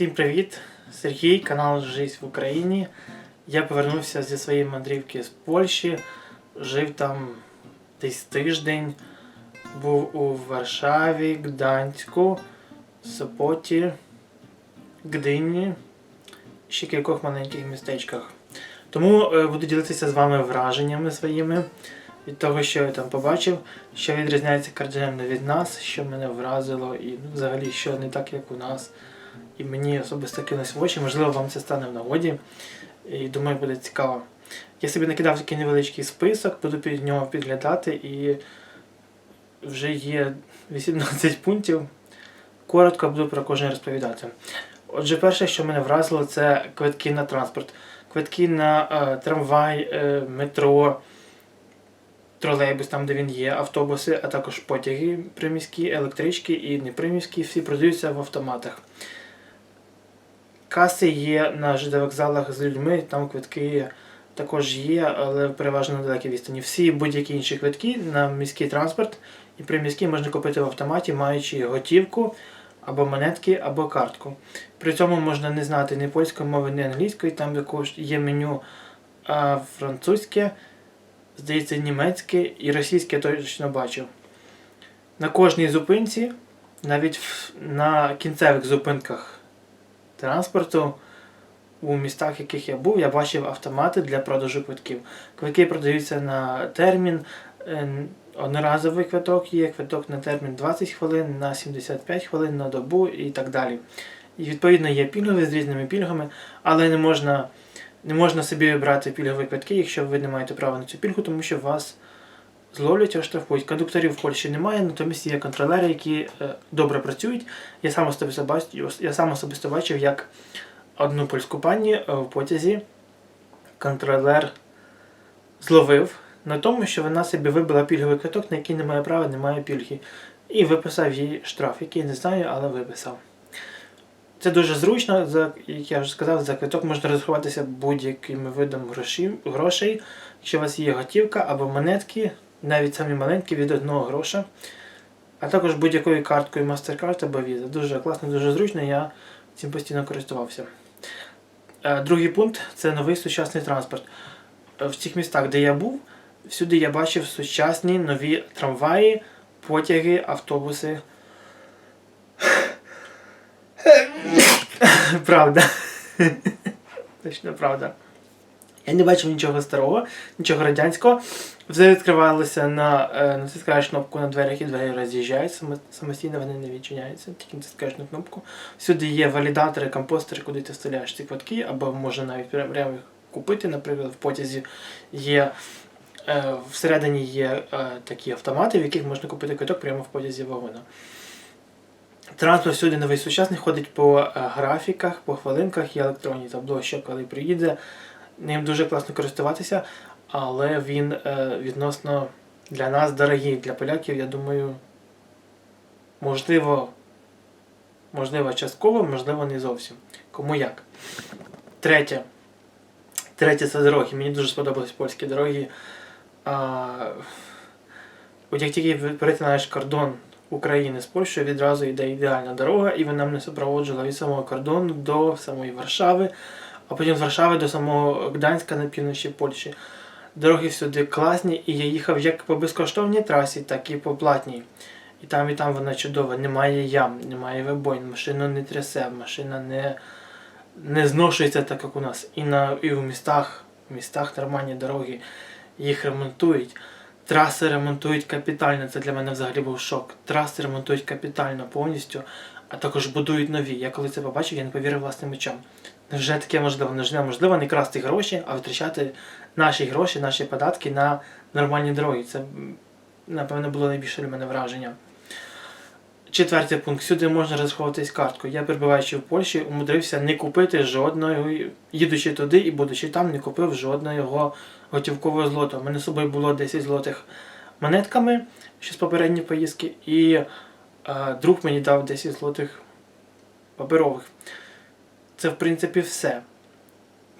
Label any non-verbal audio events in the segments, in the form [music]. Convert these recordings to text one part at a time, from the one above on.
Всім привіт! Сергій, канал Жизнь в Україні. Я повернувся зі своєї мандрівки з Польщі, жив там десь тиждень, був у Варшаві, Гданську, Сопоті, Гдині, ще кількох маленьких містечках. Тому е, буду ділитися з вами враженнями своїми від того, що я там побачив, що відрізняється кардинально від нас, що мене вразило, і взагалі що не так, як у нас. І мені особисто кинулось в очі, можливо, вам це стане в нагоді. І думаю, буде цікаво. Я собі накидав такий невеличкий список, буду під нього підглядати і вже є 18 пунктів. Коротко буду про кожен розповідати. Отже, перше, що мене вразило, це квитки на транспорт. Квитки на е, трамвай, е, метро, тролейбус, там де він є, автобуси, а також потяги приміські, електрички і неприміські, всі продаються в автоматах. Каси є на ЖД вокзалах з людьми, там квитки також є, але переважно на далекій відстані. Всі будь-які інші квитки на міський транспорт і приміський можна купити в автоматі, маючи готівку або монетки, або картку. При цьому можна не знати ні польської мови, ні англійської, там також є меню а, французьке, здається, німецьке і російське точно бачив. На кожній зупинці, навіть на кінцевих зупинках транспорту у містах, в яких я був, я бачив автомати для продажу квитків. Квитки продаються на термін. е, Одноразовий квиток є, квиток на термін 20 хвилин, на 75 хвилин, на добу і так далі. І відповідно є пільгові з різними пільгами, але не можна, не можна собі брати пільгові квитки, якщо ви не маєте права на цю пільгу, тому що вас зловлять оштрафують. Кондукторів в Польщі немає, натомість є контролери, які е, добре працюють. Я сам особисто бачив, я сам особисто бачив, як одну польську пані е, в потязі контролер зловив на тому, що вона собі вибила пільговий квиток, на який не має права, немає пільги. І виписав їй штраф, який не знаю, але виписав. Це дуже зручно, за, як я вже сказав, за квиток можна розрахуватися будь-яким видом гроші, грошей, якщо у вас є готівка або монетки, навіть самі маленькі від одного гроша, а також будь-якою карткою MasterCard або Visa. Дуже класно, дуже зручно, я цим постійно користувався. Е, Другий пункт це новий сучасний транспорт. Е, В цих містах, де я був, всюди я бачив сучасні нові трамваї, потяги, автобуси. [laughs] Правда. [laughs] Точно правда. Я не бачив нічого старого, нічого радянського. Все відкривалося на е, натискаєш кнопку на дверях і двері роз'їжджають, самостійно вони не відчиняються, тільки натискаєш на кнопку. Всюди є валідатори, компостери, куди ти вставляєш ці квитки, або можна навіть прямо їх купити. Наприклад, в потязі є е, всередині є е, такі автомати, в яких можна купити квиток прямо в потязі вагона. Транспорт всюди новий сучасний ходить по е, графіках, по хвилинках і електронні табло, що коли приїде. Ним дуже класно користуватися, але він е, відносно для нас дорогий. Для поляків, я думаю, можливо, можливо, частково, можливо, не зовсім. Кому як. Третє. Третє це дороги. Мені дуже сподобались польські дороги. А, от як тільки перетинаєш кордон України з Польщею, відразу йде ідеальна дорога, і вона мене супроводжувала від самого кордону до самої Варшави, а потім з Варшави до самого Гданська на півночі Польщі. Дороги всюди класні, і я їхав як по безкоштовній трасі, так і по платній. І там, і там вона чудова. Немає ям, немає вибоїн, машину не трясе, машина не, не зношується так, як у нас. І, на, і в містах, в містах нормальні дороги, їх ремонтують. Траси ремонтують капітально. Це для мене взагалі був шок. Траси ремонтують капітально повністю, а також будують нові. Я коли це побачив, я не повірив власним очам. Невже таке можливо? Невже можливо не красти гроші, а витрачати наші гроші, наші податки на нормальні дороги. Це, напевно, було найбільше для мене враження. Четвертий пункт. Сюди можна розраховуватись карткою. Я, перебуваючи в Польщі, умудрився не купити жодної, їдучи туди і будучи там, не купив жодного готівкового злоту. У мене з собою було 10 злотих монетками ще з попередньої поїздки, і е, друг мені дав 10 злотих паперових. Це, в принципі, все.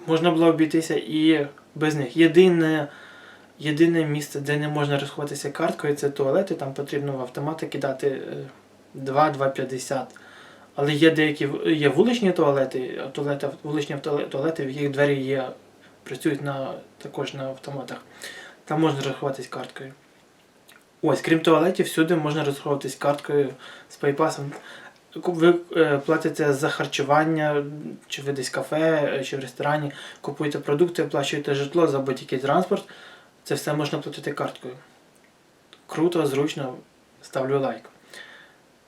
Можна було обійтися і без них. Єдине, єдине місце, де не можна розховатися карткою, це туалети. Там потрібно в автомати кидати е, 2-2,50. Але є деякі є вуличні туалети, туалети вуличні туалети, в яких двері є, працюють на, також на автоматах. Там можна розрахуватись карткою. Ось, крім туалетів, всюди можна розраховуватись карткою з пайпасом. Ви е, платите за харчування, чи ви десь кафе, е, чи в ресторані, купуєте продукти, оплачуєте житло за будь-який транспорт. Це все можна платити карткою. Круто, зручно, ставлю лайк.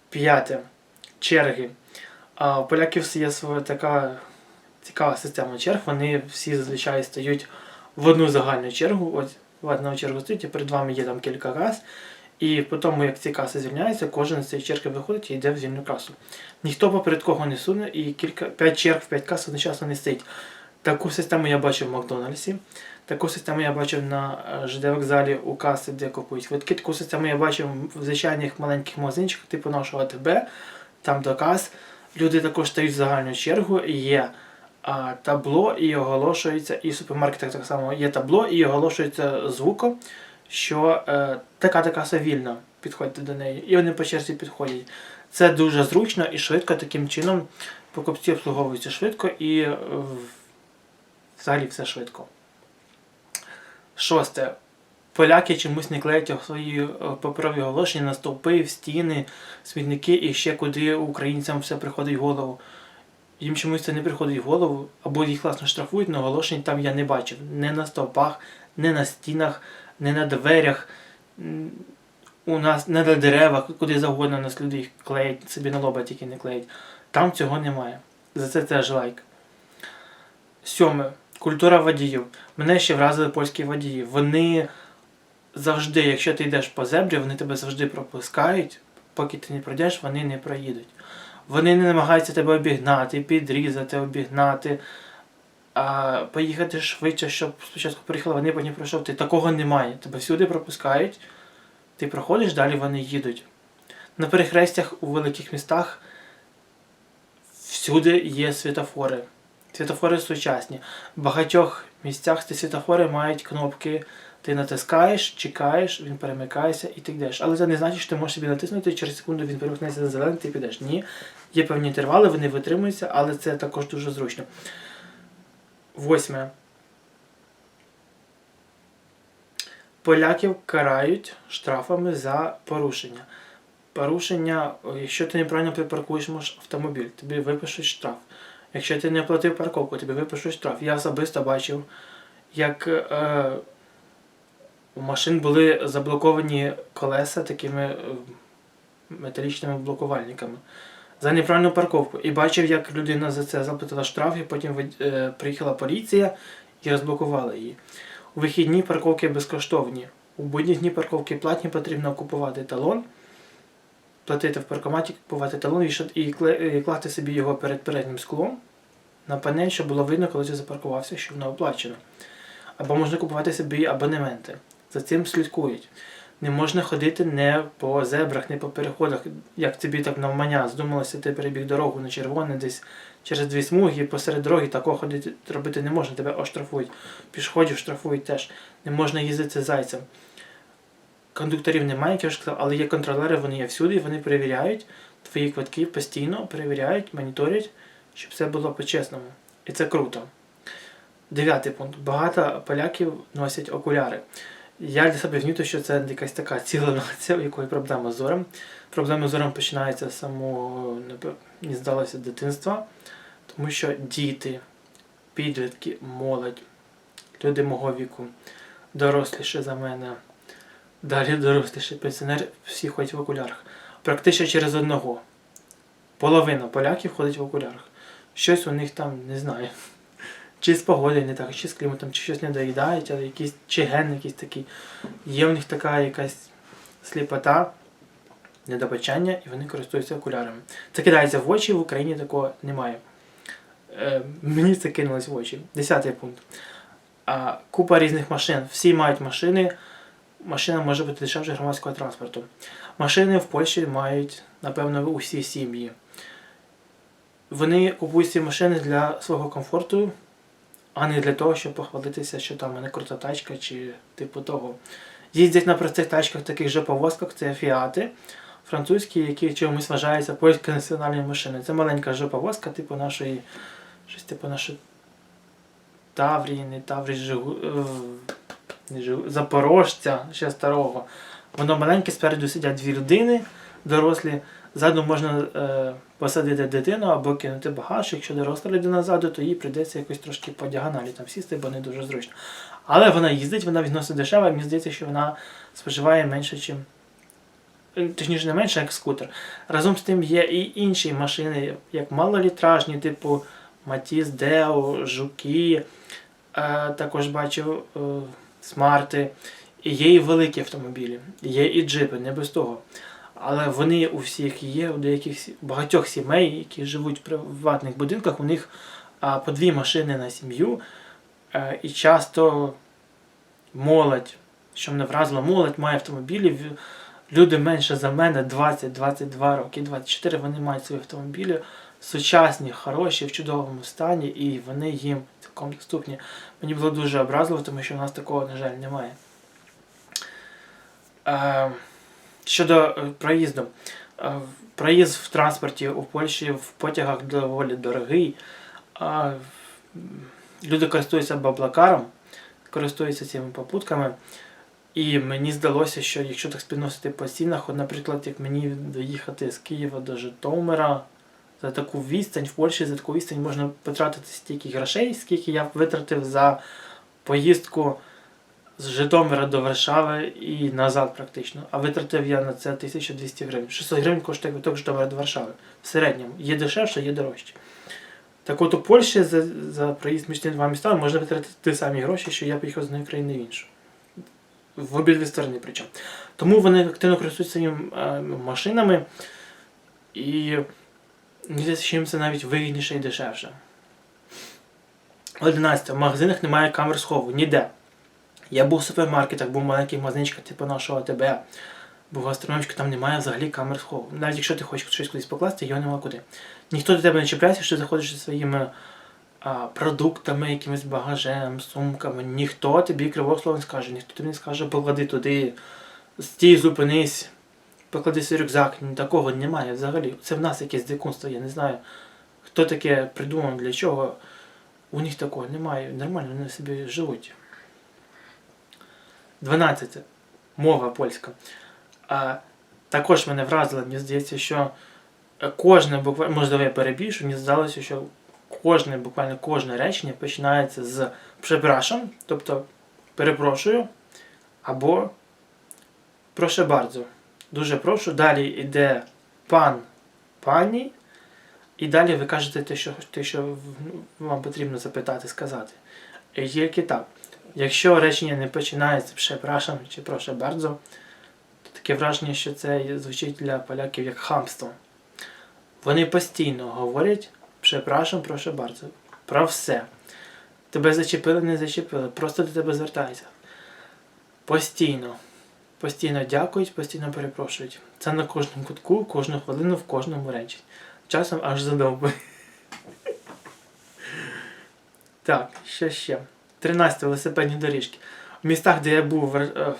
П'яте. Черги. А у поляків є своя така цікава система черг. Вони всі зазвичай стають в одну загальну чергу. Ось в одну чергу стоїть, і перед вами є там кілька кас. І по тому, як ці каси звільняються, кожен з цієї черги виходить і йде в звільну касу. Ніхто поперед кого не суне, і кілька п'ять черг в п'ять кас одночасно не стоїть. Таку систему я бачив в Макдональдсі. Таку систему я бачив на е, ЖД вокзалі у каси, де купують квитки. Таку систему я бачив в звичайних маленьких магазинчиках, типу нашого АТБ, там до кас. Люди також стають в загальну чергу, є а, табло і оголошується, і в супермаркетах так само є табло і оголошується звуком, що е, така така каса вільна, підходьте до неї. І вони по черзі підходять. Це дуже зручно і швидко, таким чином покупці обслуговуються швидко і е, взагалі все швидко. Шосте. Поляки чомусь не клеять свої е, паперові оголошення на стовпи, в стіни, смітники і ще куди українцям все приходить в голову. Їм чомусь це не приходить в голову, або їх класно штрафують, але оголошень там я не бачив. Не на стовпах, не на стінах, не на дверях. У нас не на деревах, куди завгодно нас люди клеять, собі на лоба тільки не клеять. Там цього немає. За це теж лайк. Сьоме. Культура водіїв. Мене ще вразили польські водії. Вони завжди, якщо ти йдеш по зебрі, вони тебе завжди пропускають, поки ти не пройдеш, вони не проїдуть. Вони не намагаються тебе обігнати, підрізати, обігнати, а поїхати швидше, щоб спочатку приїхали, вони потім пройшов. Ти такого немає. Тебе всюди пропускають, ти проходиш, далі вони їдуть. На перехрестях у великих містах всюди є світофори. Світофори сучасні. В багатьох місцях ці світофори мають кнопки. Ти натискаєш, чекаєш, він перемикається і ти йдеш. Але це не значить, що ти можеш собі натиснути, і через секунду він перемкнеться на зелений, ти підеш. Ні. Є певні інтервали, вони витримуються, але це також дуже зручно. Восьме. Поляків карають штрафами за порушення. Порушення, якщо ти неправильно припаркуєш автомобіль, тобі випишуть штраф. Якщо ти не оплатив парковку, тобі випишуть штраф. Я особисто бачив, як е, у машин були заблоковані колеса такими е, металічними блокувальниками за неправильну парковку. І бачив, як людина за це заплатила штраф, і потім е, приїхала поліція і розблокувала її. У вихідні парковки безкоштовні. У будні дні парковки платні, потрібно купувати талон, платити в паркоматі, купувати талон і, і класти собі його перед переднім склом на панель, щоб було видно, коли ти запаркувався, що воно оплачено. Або можна купувати собі абонементи. За цим слідкують. Не можна ходити не по зебрах, не по переходах, як тобі так навмання здумалося, ти перебіг дорогу на червоне десь через дві смуги, посеред дороги такого ходити робити не можна, тебе оштрафують. Пішоходів штрафують теж. Не можна їздити зайцем. Кондукторів немає, як я вже сказав, але є контролери, вони є всюди, вони перевіряють твої квитки постійно, перевіряють, моніторять, щоб все було по-чесному. І це круто. Дев'ятий пункт. Багато поляків носять окуляри. Я для себе вмітив, що це якась така ціла нація, у якої проблема з зором. Проблема з зором починається з самого, мені здалося, дитинства, тому що діти, підлітки, молодь, люди мого віку, доросліші за мене, далі доросліші пенсіонери, всі ходять в окулярах. Практично через одного. Половина поляків ходить в окулярах. Щось у них там, не знаю. Чи з погодою не так, чи з кліматом, чи щось не доїдають, але якийсь чи ген якийсь такий. Є в них така якась сліпота, недобачання, і вони користуються окулярами. Це кидається в очі, в Україні такого немає. Е, мені це кинулось в очі. Десятий пункт. А, купа різних машин. Всі мають машини. Машина може бути дешевше громадського транспорту. Машини в Польщі мають, напевно, усі сім'ї. Вони купують ці машини для свого комфорту, а не для того, щоб похвалитися, що там у мене крута тачка чи типу того. Їздять на простих тачках, таких же повозках, це фіати, французькі, які чомусь вважаються польською національною машиною. Це маленька жоповозка, типу нашої, щось типу нашої Таврії, не Таврії, Жигу, не Жигу, Запорожця, ще старого. Воно маленьке, спереду сидять дві людини дорослі. Ззаду можна е, посадити дитину або кинути багаж. Якщо доросла людина ззаду, то їй прийдеться якось трошки по діагоналі там сісти, бо не дуже зручно. Але вона їздить, вона відносно дешева, і мені здається, що вона споживає менше, чим. е, Точніше, не менше, як скутер. Разом з тим є і інші машини, як малолітражні, типу Матіс, Део, Жуки. Е, також бачив е, смарти. І є і великі автомобілі, є і джипи, не без того. Але вони у всіх є, у деяких багатьох сімей, які живуть в приватних будинках, у них по дві машини на сім'ю. Е, і часто молодь, що мене вразило, молодь має автомобілі. Люди менше за мене 20-22 роки, 24, вони мають свої автомобілі, сучасні, хороші, в чудовому стані, і вони їм цілком доступні. Мені було дуже образливо, тому що у нас такого, на жаль, немає. Е, щодо е, проїзду. Е, проїзд в транспорті у Польщі в потягах доволі дорогий. Люди користуються баблакаром, користуються цими попутками. І мені здалося, що якщо так співносити по цінах, от, наприклад, як мені доїхати з Києва до Житомира, за таку відстань в Польщі за таку відстань можна потратити стільки грошей, скільки я витратив за поїздку з Житомира до Варшави і назад практично. А витратив я на це 1200 гривень. 600 гривень коштує квиток Житомира до Варшави. В середньому. Є дешевше, є дорожче. Так от у Польщі за, за проїзд між цими двома містами можна витратити ті самі гроші, що я поїхав з однієї країни в іншу. В обидві сторони причому. Тому вони активно користуються своїми е, машинами і здається, що їм це навіть вигідніше і дешевше. 11. В магазинах немає камер схову. Ніде. Я був в супермаркетах, був маленький магазинчик, типу нашого АТБ, був гастрономчик, там немає взагалі камер схову. Навіть якщо ти хочеш щось кудись покласти, його нема куди. Ніхто до тебе не чіпляється, що ти заходиш зі своїми а, продуктами, якимось багажем, сумками. Ніхто тобі кривого слова не скаже, ніхто тобі не скаже, поклади туди, стій, зупинись, поклади свій рюкзак. Такого немає взагалі. Це в нас якесь дикунство, я не знаю, хто таке придумав, для чого. У них такого немає. Нормально, вони собі живуть. 12. Мова польська. А, також мене вразило, мені здається, що кожне буквально, можливо, я перебільшу, мені здалося, що кожне, буквально кожне речення починається з «прzepraszam», тобто перепрошую, або прошу bardzo. Дуже прошу. Далі йде пан, пані, і далі ви кажете те, що, те, що вам потрібно запитати, сказати. Тільки так. Якщо речення не починається «przepraszam» чи «proszę bardzo», то таке враження, що це звучить для поляків як хамство. Вони постійно говорять «przepraszam», «proszę bardzo» про все. Тебе зачепили, не зачепили, просто до тебе звертаються. Постійно. Постійно дякують, постійно перепрошують. Це на кожному кутку, кожну хвилину, в кожному речі. Часом аж задовбує. [laughs] Так, що ще? 13 велосипедні доріжки. В містах, де я був, е,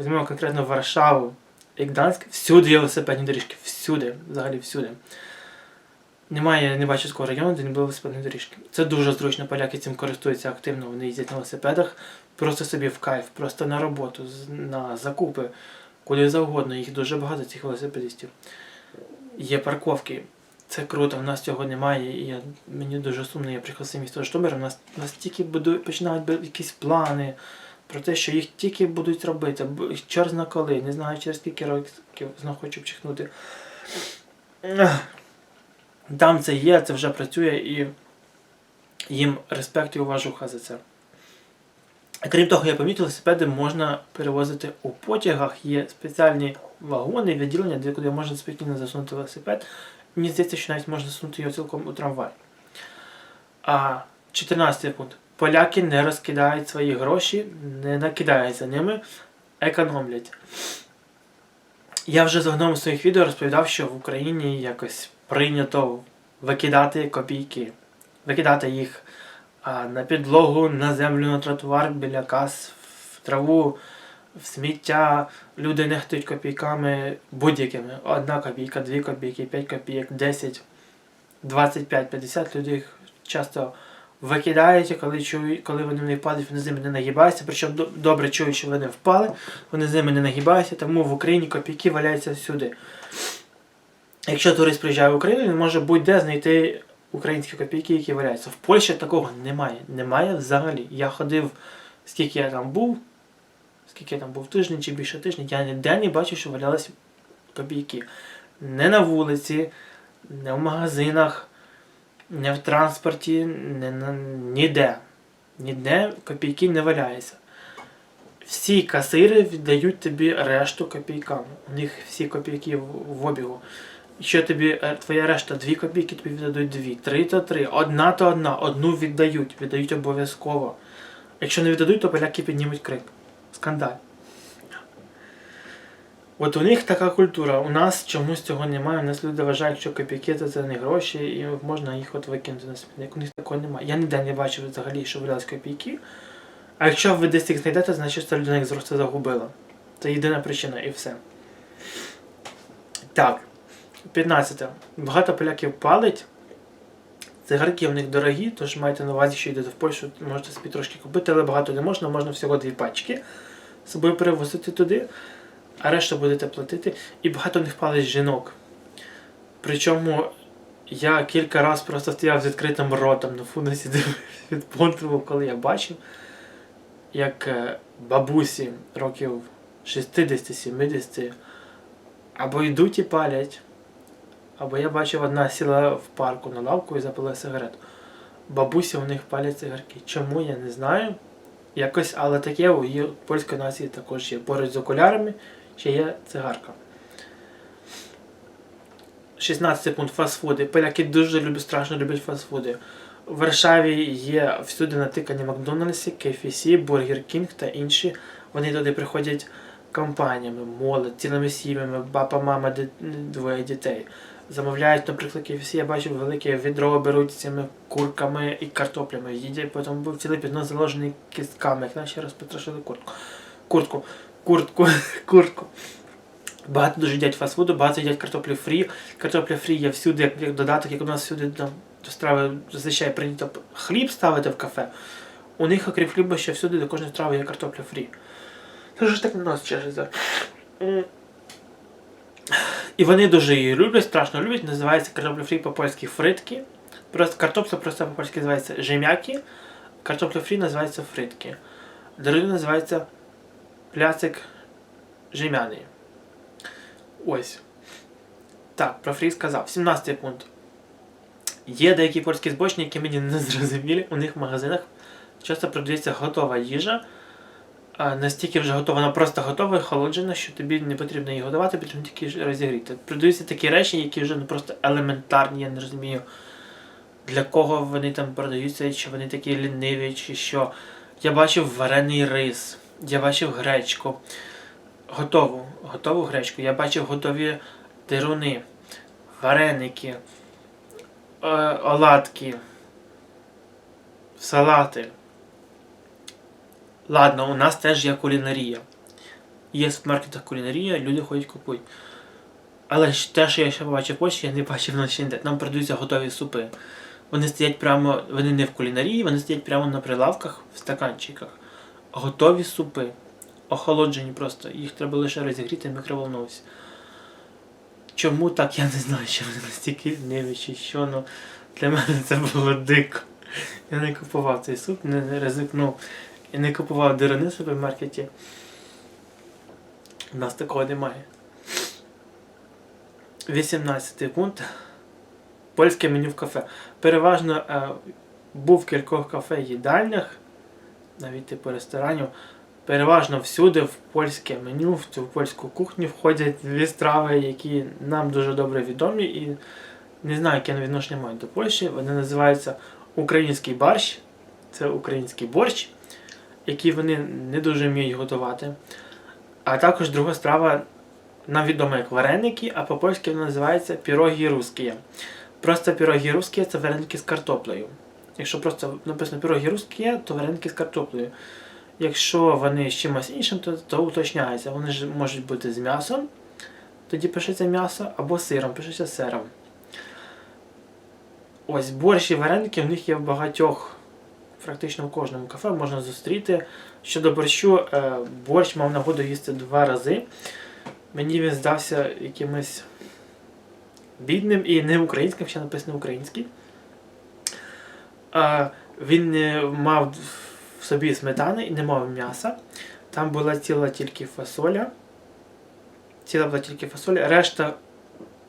візьмемо конкретно Варшаву і Гданськ, всюди є велосипедні доріжки. Всюди, взагалі всюди. Немає, я не бачу такого району, де не було велосипедної доріжки. Це дуже зручно, поляки цим користуються активно, вони їздять на велосипедах, просто собі в кайф, просто на роботу, на закупи, куди завгодно. Їх дуже багато цих велосипедистів. Є парковки. Це круто, в нас цього немає, і я, мені дуже сумно, я приїхав з місто Житомир, у нас, у тільки будуть, починають якісь плани про те, що їх тільки будуть робити, бо чор зна коли, не знаю через скільки років знову хочу вчихнути. Там це є, це вже працює і їм респект і уважуха за це. Крім того, я помітив, велосипеди можна перевозити у потягах, є спеціальні вагони, відділення, де куди можна спокійно засунути велосипед. Мені здається, що навіть можна засунути його цілком у трамвай. А 14 пункт. Поляки не розкидають свої гроші, не накидаються ними, економлять. Я вже за одному з своїх відео розповідав, що в Україні якось прийнято викидати копійки, викидати їх а, на підлогу, на землю, на тротуар, біля кас, в траву, в сміття, люди нехтують копійками будь-якими. Одна копійка, дві копійки, п'ять копійок, 10, 25, 50 люди їх часто викидають, коли чують, коли вони не впадуть, вони з ними не нагибаються. Причому добре чують, що вони впали, вони з ними не нагибаються, тому в Україні копійки валяються всюди. Якщо турист приїжджає в Україну, він може будь-де знайти українські копійки, які валяються. В Польщі такого немає. Немає взагалі. Я ходив, скільки я там був, скільки там був тиждень чи більше тижня, я ніде не бачив, що валялися копійки. Не на вулиці, не в магазинах, не в транспорті, не на, ніде. Ніде копійки не валяються. Всі касири віддають тобі решту копійками. У них всі копійки в, обігу. Якщо тобі е, твоя решта дві копійки, тобі віддадуть дві, три то три, одна то одна, одну віддають, віддають обов'язково. Якщо не віддадуть, то поляки піднімуть крик. Скандаль. От у них така культура. У нас чомусь цього немає. У нас люди вважають, що копійки це, не гроші, і можна їх от викинути на смітник. У них такого немає. Я ніде не бачив взагалі, що валялись копійки. А якщо ви десь їх знайдете, значить ця людина їх просто загубила. Це єдина причина і все. Так. 15. Багато поляків палить. Цигарки в них дорогі, тож майте на увазі, що йдете в Польщу, можете собі трошки купити, але багато не можна, можна всього дві пачки собою перевозити туди, а решту будете платити. І багато в них палить жінок. Причому я кілька разів просто стояв з відкритим ротом на фунесі [laughs] від понтову, коли я бачив, як е, бабусі років 60-70 або йдуть і палять. Або я бачив, одна сіла в парку на лавку і запила сигарету. Бабусі у них палять цигарки. Чому я не знаю. Якось, але таке у її польської нації також є. Поруч з окулярами ще є цигарка. 16 пункт фастфуди. Поляки дуже люблять, страшно люблять фастфуди. В Варшаві є всюди натикані Макдональдсі, KFC, Бургер Кінг та інші. Вони туди приходять компаніями, молодь, цілими сім'ями, папа, мама, двоє дітей. Замовляють, наприклад, KFC, я бачив велике відро беруть цими курками і картоплями. Їдять, потім був цілий піднос заложений кістками, як наші розпотрошили куртку. Куртку, куртку, [laughs] куртку. Багато дуже їдять фастфуду, багато їдять картоплю фрі. Картопля фрі є всюди, як, як додаток, як у нас всюди там, до страви зазвичай прийнято хліб ставити в кафе. У них, окрім хліба, ще всюди до кожної страви є картопля фрі. Це ж так на нас чешеться. І вони дуже її люблять, страшно люблять. Називається картопля фрі по-польськи фритки. Просто картопля просто по-польськи називається жем'яки. Картопля фрі називається фритки. Друге називається пляцик жем'яний. Ось. Так, про фрі сказав. 17 пункт. Є деякі польські збочні, які мені не зрозумілі. У них в магазинах часто продається готова їжа. Настільки вже готова, вона просто готова і холоджена, що тобі не потрібно її готувати, потрібно тільки розігріти. Продаються такі речі, які вже ну, просто елементарні, я не розумію, для кого вони там продаються, чи вони такі ліниві, чи що. Я бачив варений рис, я бачив гречку. Готову, готову гречку. Я бачив готові дируни, вареники, е, оладки, салати. Ладно, у нас теж є кулінарія. Є в супермаркетах кулінарія, люди ходять купують. Але ж те, що я ще побачив в Польщі, я не бачив на ніде. Там продаються готові супи. Вони стоять прямо, вони не в кулінарії, вони стоять прямо на прилавках в стаканчиках. Готові супи. Охолоджені просто. Їх треба лише розігріти в мікроволновці. Чому так, я не знаю, що вони настільки чи що, ну для мене це було дико. Я не купував цей суп, не, не ризикнув. Я не купував дирони в супермаркеті. У нас такого немає. 18 пункт. Польське меню в кафе. Переважно е, був в кількох кафе їдальнях, навіть типу ресторанів. Переважно всюди в польське меню, в цю польську кухню входять дві страви, які нам дуже добре відомі і не знаю, яке відношення мають до Польщі. Вони називаються український борщ. Це український борщ, який вони не дуже вміють готувати. А також друга страва нам відома як вареники, а по-польськи вона називається пірогі русські. Просто пірогі русські це вареники з картоплею. Якщо просто написано пірогі русські, то вареники з картоплею. Якщо вони з чимось іншим, то, то уточняється. Вони ж можуть бути з м'ясом, тоді пишеться м'ясо, або сиром, пишеться сиром. Ось борщ і вареники в них є в багатьох, практично в кожному кафе можна зустріти. Щодо борщу, е, борщ мав нагоду їсти два рази. Мені він здався якимось бідним і не українським, ще написано український. Е, він не мав в собі сметани і не мав м'яса. Там була ціла тільки фасоля. Ціла була тільки фасоля. Решта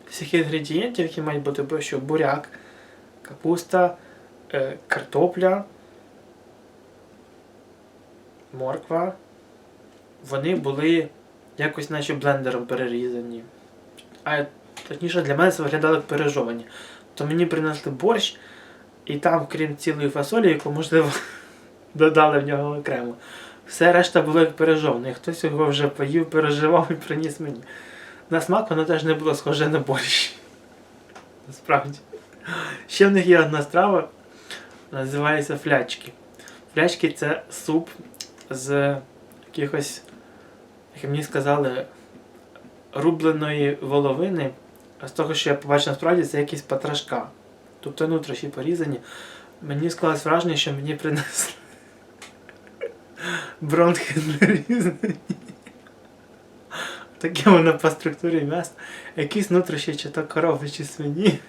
всіх інгредієнтів, які мають бути борщу, буряк, капуста, е, картопля, морква. Вони були якось наче блендером перерізані. А точніше для мене це виглядало як пережовані. То мені принесли борщ, і там, крім цілої фасолі, яку, можливо, [laughs] додали в нього окремо. Все решта було як пережоване. Хтось його вже поїв, переживав і приніс мені. На смак воно теж не було схоже на борщ. [laughs] Насправді. Ще в них є одна страва, називається флячки. Флячки це суп з якихось, як мені сказали, рубленої воловини. А з того, що я побачив насправді, це якісь патрашка. Тобто нутрощі порізані. Мені склалось враження, що мені принесли [laughs] бронхи нарізані. Таке воно по структурі м'яса. Якісь нутрощі, чи то корови, чи свині.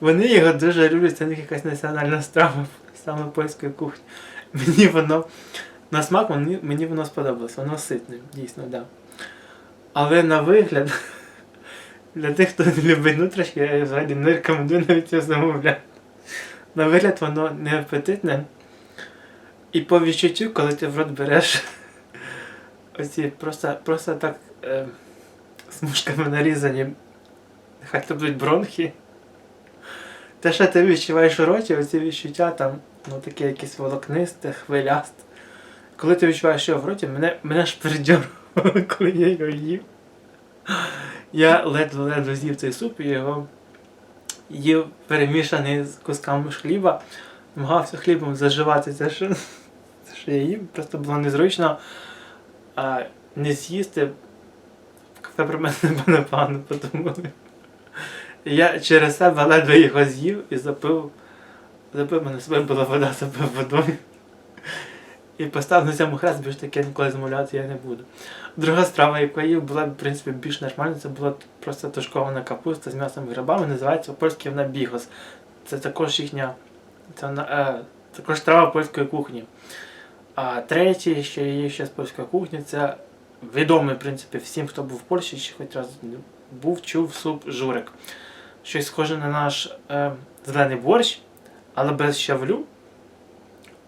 Вони його дуже люблять, це них якась національна страва саме польської кухні. Мені воно на смак мені, мені воно сподобалось, воно ситне, дійсно, так. Да. Але на вигляд, [laughs] для тих, хто не любить нутрощі, я взагалі не рекомендую навіть його замовляти. На вигляд воно не апетитне. І по відчуттю, коли ти в рот береш [laughs] оці просто, просто так е, смужками нарізані, нехай то будуть бронхи. Те, що ти відчуваєш у роті, оці відчуття там, ну таке якесь волокнисте, хвилясте. Коли ти відчуваєш його в роті, мене, мене ж передьорувало, [laughs] коли я його їв. Я ледве-ледве з'їв цей суп і його їв перемішаний з кусками хліба. Намагався хлібом заживати це, що, [laughs] це, що я їв. Просто було незручно а, не з'їсти. Кафе про мене [laughs] непогано подумали. Я через себе ледве його з'їв і запив. Запив мене себе була вода, запив водою. І поставив на цьому хрест, більш таке ніколи замовляти я не буду. Друга страва, яку я їв, була в принципі більш нормальна, це була просто тушкована капуста з м'ясом і грибами, називається польський вона бігос. Це також їхня це вона, е, також страва польської кухні. А третє, що є ще з польської кухні, це відомий в принципі всім, хто був в Польщі, чи хоч раз був, чув суп журик. Щось схоже на наш е, зелений борщ, але без щавлю.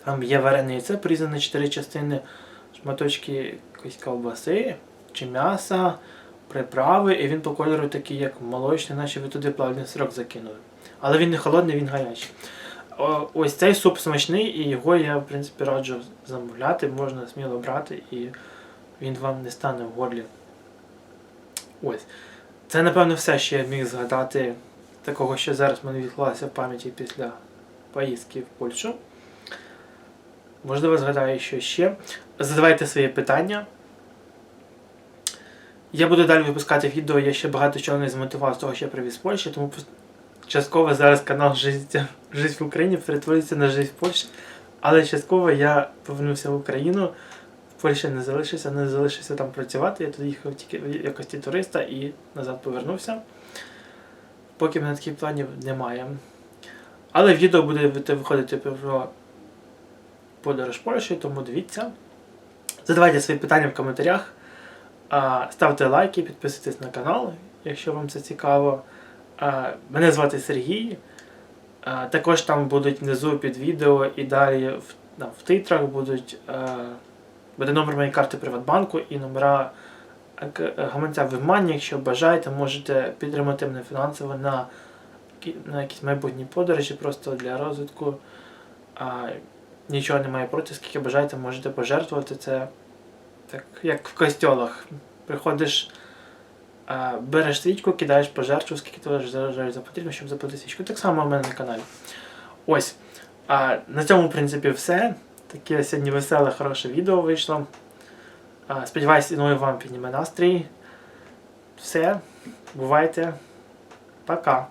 Там є варене яйце, порізане на 4 частини, шматочки якоїсь ковбаси чи м'яса, приправи, і він по кольору такий, як молочний, наче ви туди плавний сирок закинули. Але він не холодний, він гарячий. Ось цей суп смачний, і його я, в принципі, раджу замовляти, можна сміло брати, і він вам не стане в горлі. Ось. Це, напевно, все, що я міг згадати такого, що зараз в мене відклалося в пам'яті після поїздки в Польщу. Можливо, згадаю що ще. Задавайте свої питання. Я буду далі випускати відео, я ще багато чого не змонтував з того, що я привіз з Польщі, тому частково зараз канал Жизнь, Жизнь в Україні перетворюється на Жизнь в Польщі. Але частково я повернувся в Україну, в Польщі не залишився, не залишився там працювати. Я туди їхав тільки в якості туриста і назад повернувся. Поки в мене таких планів немає. Але відео буде виходити про подорож Польщі, тому дивіться. Задавайте свої питання в коментарях. Ставте лайки, підписуйтесь на канал, якщо вам це цікаво. Мене звати Сергій. Також там будуть внизу під відео і далі в, там, в титрах будуть буде номер моєї карти Приватбанку і номера гаманця Вимання. Якщо бажаєте, можете підтримати мене фінансово на на якісь майбутні подорожі, просто для розвитку. Нічого немає проти, скільки бажаєте, можете пожертвувати це так, як в костьолах. Приходиш, а, береш свічку, кидаєш пожертву, скільки ти за потрібно, щоб заплатити свічку. Так само у мене на каналі. Ось. А, На цьому, в принципі, все. Таке сьогодні веселе, хороше відео вийшло. А, Сподіваюсь, воно і вам підніме настрій. Все, бувайте. Пока.